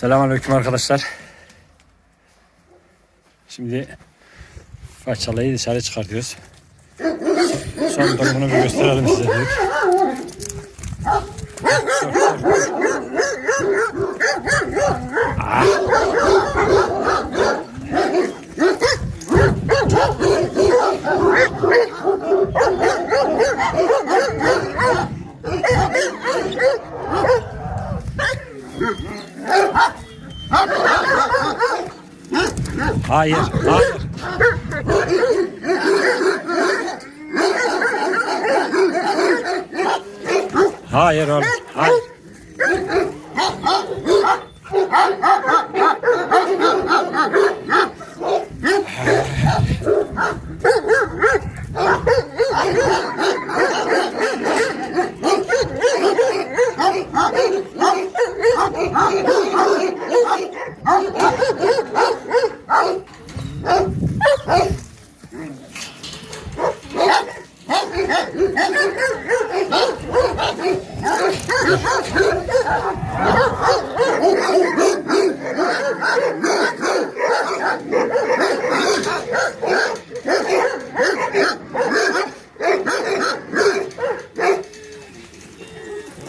Selamünaleyküm arkadaşlar. Şimdi façalayı dışarı çıkartıyoruz. Son durumunu bir gösterelim size dedik. Hayır, hayır. Hayır oğlum, hayır.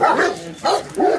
Ah!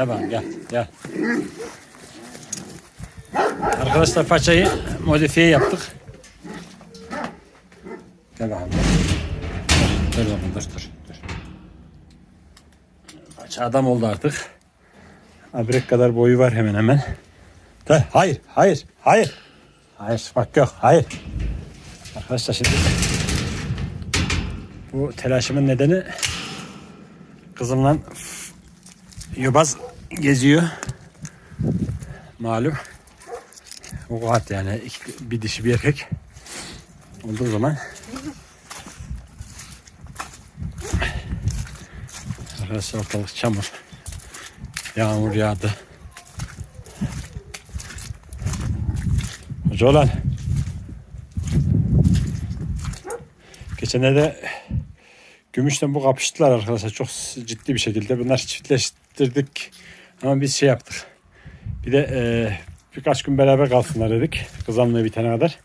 Gel, bana gel, gel. Arkadaşlar paçayı modifiye yaptık. Gel bakalım. Dur, dur oğlum, dur, dur, dur. Paça adam oldu artık. Abrek kadar boyu var hemen hemen. Hayır, hayır, hayır. Hayır, bak yok, hayır. Arkadaşlar şimdi bu telaşımın nedeni kızımla Yobaz geziyor. Malum. O rahat yani bir dişi bir erkek olduğu zaman Arkadaşlar ortalık çamur. Yağmur yağdı. Hoca olan Geçenlerde Gümüşten bu kapıştılar arkadaşlar çok ciddi bir şekilde. Bunlar çiftleştirdik ama biz şey yaptık. Bir de e, birkaç gün beraber kalsınlar dedik. Kızamlığı bitene kadar.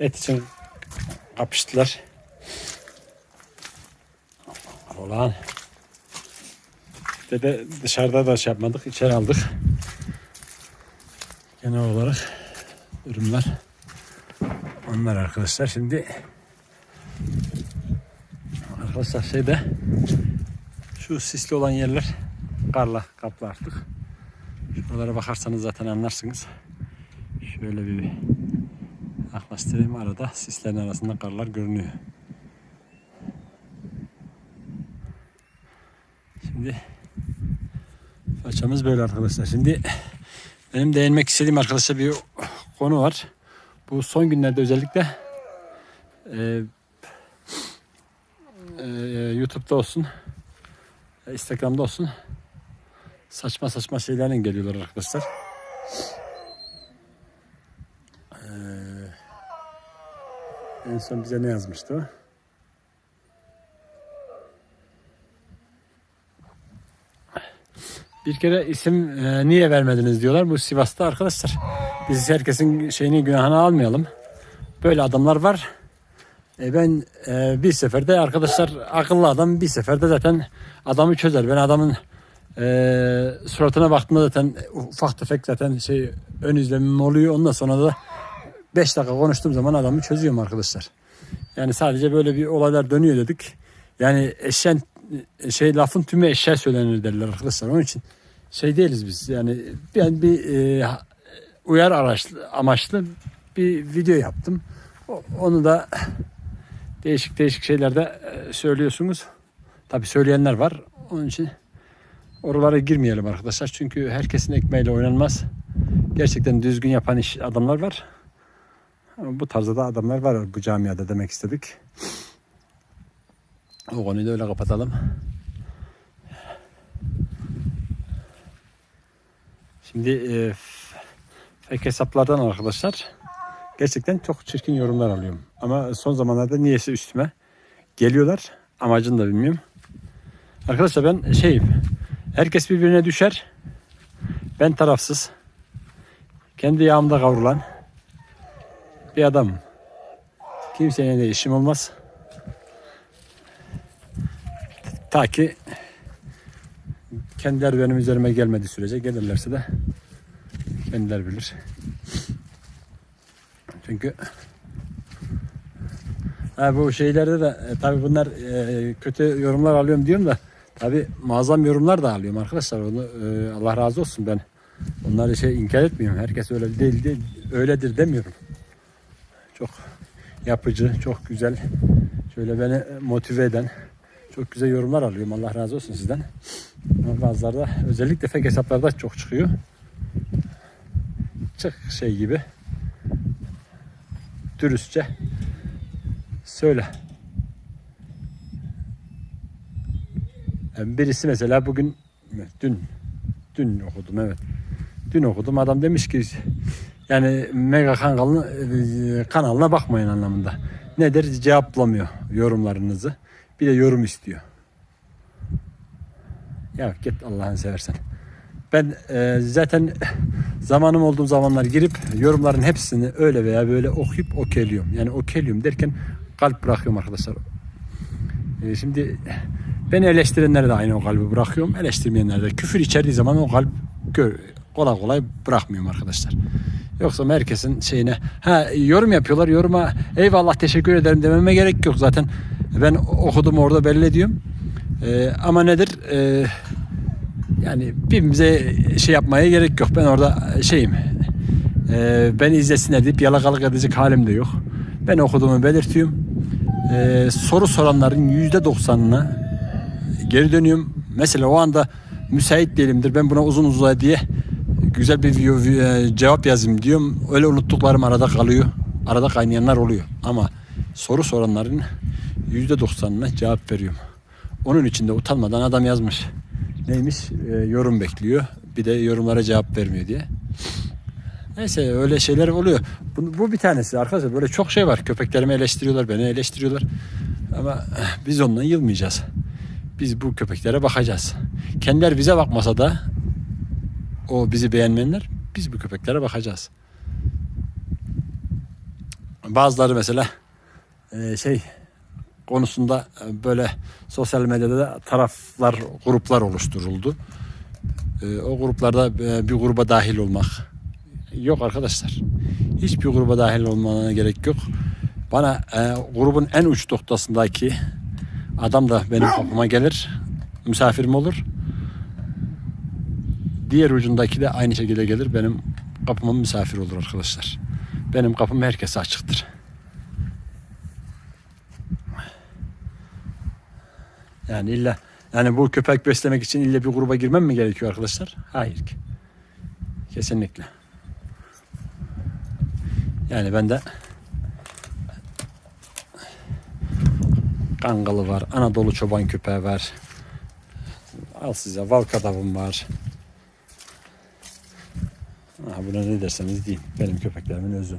Et için kapıştılar. Ulan. Bir de dışarıda da şey yapmadık. içeri aldık. Genel olarak ürünler onlar arkadaşlar. Şimdi Arkadaşlar şeyde şu sisli olan yerler karla kaplı artık. Şuralara bakarsanız zaten anlarsınız. Şöyle bir yaklaştırayım arada sislerin arasında karlar görünüyor. Şimdi façamız böyle arkadaşlar. Şimdi benim değinmek istediğim arkadaşlar bir konu var. Bu son günlerde özellikle e, e, YouTube'da olsun, Instagram'da olsun saçma saçma şeylerle geliyorlar arkadaşlar. Ee, en son bize ne yazmıştı? Bir kere isim e, niye vermediniz diyorlar. Bu Sivas'ta arkadaşlar. Biz herkesin şeyini günahını almayalım. Böyle adamlar var. E ben e, bir seferde arkadaşlar akıllı adam bir seferde zaten adamı çözer. Ben adamın e, suratına baktığımda zaten ufak tefek zaten şey ön izlemim oluyor. Ondan sonra da 5 dakika konuştuğum zaman adamı çözüyorum arkadaşlar. Yani sadece böyle bir olaylar dönüyor dedik. Yani eşen şey lafın tümü eşya söylenir derler arkadaşlar. Onun için şey değiliz biz. Yani ben bir e, uyar araçlı, amaçlı bir video yaptım. Onu da değişik değişik şeylerde e, söylüyorsunuz. Tabi söyleyenler var. Onun için oralara girmeyelim arkadaşlar. Çünkü herkesin ekmeğiyle oynanmaz. Gerçekten düzgün yapan iş adamlar var. Bu tarzda da adamlar var bu camiada demek istedik. O konuyu da öyle kapatalım. Şimdi e, fake hesaplardan arkadaşlar gerçekten çok çirkin yorumlar alıyorum. Ama son zamanlarda niyeyse üstüme geliyorlar. Amacını da bilmiyorum. Arkadaşlar ben şeyim. Herkes birbirine düşer. Ben tarafsız. Kendi yağımda kavrulan bir adam. Kimseyle de işim olmaz. Ta ki kendileri benim üzerime gelmediği sürece gelirlerse de kendileri bilir. Çünkü ha, bu şeylerde de e, tabi bunlar e, kötü yorumlar alıyorum diyorum da tabi muazzam yorumlar da alıyorum arkadaşlar. Onu e, Allah razı olsun ben onları şey inkar etmiyorum. Herkes öyle değil, değil öyledir demiyorum. Çok yapıcı, çok güzel şöyle beni motive eden çok güzel yorumlar alıyorum. Allah razı olsun sizden. Bazıları özellikle fake hesaplarda çok çıkıyor. Çık şey gibi. Dürüstçe söyle. Yani birisi mesela bugün dün dün okudum evet. Dün okudum adam demiş ki yani Mega kanalına, kanalına bakmayın anlamında. Nedir? Cevaplamıyor yorumlarınızı. Bir de yorum istiyor. Ya git Allah'ını seversen. Ben e, zaten zamanım olduğum zamanlar girip yorumların hepsini öyle veya böyle okuyup okeyliyorum. Yani okeyliyorum derken kalp bırakıyorum arkadaşlar. E, şimdi beni eleştirenlere de aynı o kalbi bırakıyorum. Eleştirmeyenlere de küfür içerdiği zaman o kalp kolay kolay bırakmıyorum arkadaşlar. Yoksa herkesin şeyine ha yorum yapıyorlar. Yoruma eyvallah teşekkür ederim dememe gerek yok zaten. Ben okudum orada belli ediyorum. Ee, ama nedir? Ee, yani birbirimize şey yapmaya gerek yok. Ben orada şeyim. Ee, beni izlesinler deyip yalakalık edecek halim de yok. Ben okuduğumu belirtiyorum. Ee, soru soranların yüzde doksanına geri dönüyorum. Mesela o anda müsait değilimdir. Ben buna uzun uzun diye güzel bir e, cevap yazayım diyorum. Öyle unuttuklarım arada kalıyor. Arada kaynayanlar oluyor. Ama soru soranların yüzde doksanına cevap veriyorum. Onun için de utanmadan adam yazmış. Neymiş? E, yorum bekliyor. Bir de yorumlara cevap vermiyor diye. Neyse öyle şeyler oluyor. Bu, bu bir tanesi arkadaşlar. Böyle çok şey var. Köpeklerimi eleştiriyorlar, beni eleştiriyorlar. Ama eh, biz ondan yılmayacağız. Biz bu köpeklere bakacağız. Kendiler bize bakmasa da o bizi beğenmeyenler biz bu köpeklere bakacağız. Bazıları mesela e, şey konusunda e, böyle sosyal medyada da taraflar, gruplar oluşturuldu. E, o gruplarda bir gruba dahil olmak yok arkadaşlar. Hiçbir gruba dahil olmana gerek yok. Bana grubun en uç noktasındaki adam da benim kapıma gelir. Misafirim olur. Diğer ucundaki de aynı şekilde gelir. Benim kapıma misafir olur arkadaşlar. Benim kapım herkese açıktır. Yani illa yani bu köpek beslemek için illa bir gruba girmem mi gerekiyor arkadaşlar? Hayır ki. Kesinlikle. Yani ben de Kangalı var, Anadolu çoban köpeği var. Al size Valkadavım var. Ha, buna ne derseniz deyin. Benim köpeklerimin özü.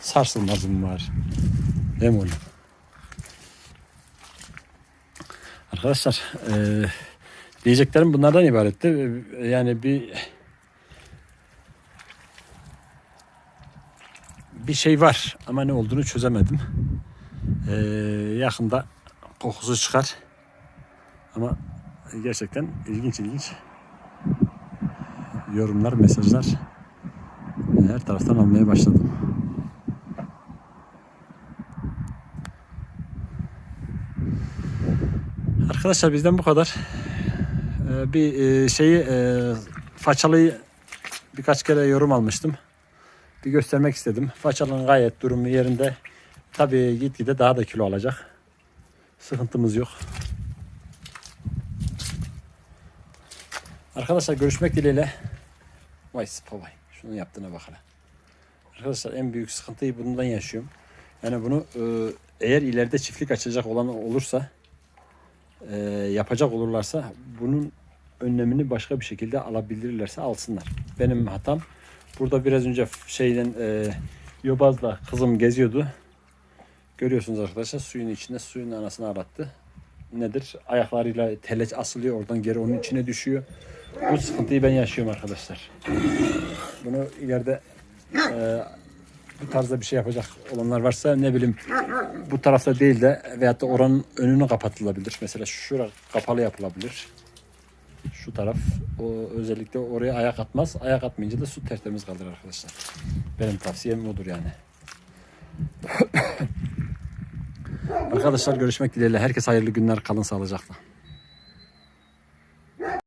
Sarsılmazım var. Değil mi? Arkadaşlar eee, diyeceklerim bunlardan ibaretti. Yani bir bir şey var ama ne olduğunu çözemedim. Ee, yakında kokusu çıkar. Ama gerçekten ilginç ilginç yorumlar, mesajlar her taraftan almaya başladım. Arkadaşlar bizden bu kadar. Ee, bir e, şeyi e, façalıyı birkaç kere yorum almıştım. Bir göstermek istedim. Façalının gayet durumu yerinde. Tabii gitgide daha da kilo alacak. Sıkıntımız yok. Arkadaşlar görüşmek dileğiyle. Vay spavay. Şunun yaptığına bak hele. Arkadaşlar en büyük sıkıntıyı bundan yaşıyorum. Yani bunu e, eğer ileride çiftlik açacak olan olursa e, yapacak olurlarsa bunun önlemini başka bir şekilde alabilirlerse alsınlar. Benim hatam burada biraz önce şeyden e, yobazla kızım geziyordu. Görüyorsunuz arkadaşlar suyun içinde suyun anasını arattı. Nedir? Ayaklarıyla teleç asılıyor oradan geri onun içine düşüyor. Bu sıkıntıyı ben yaşıyorum arkadaşlar. Bunu ileride e, bu tarzda bir şey yapacak olanlar varsa ne bileyim bu tarafta değil de veyahut da oranın önünü kapatılabilir. Mesela şura kapalı yapılabilir. Şu taraf o özellikle oraya ayak atmaz. Ayak atmayınca da su tertemiz kalır arkadaşlar. Benim tavsiyem odur yani. Arkadaşlar görüşmek dileğiyle. Herkes hayırlı günler. Kalın sağlıcakla.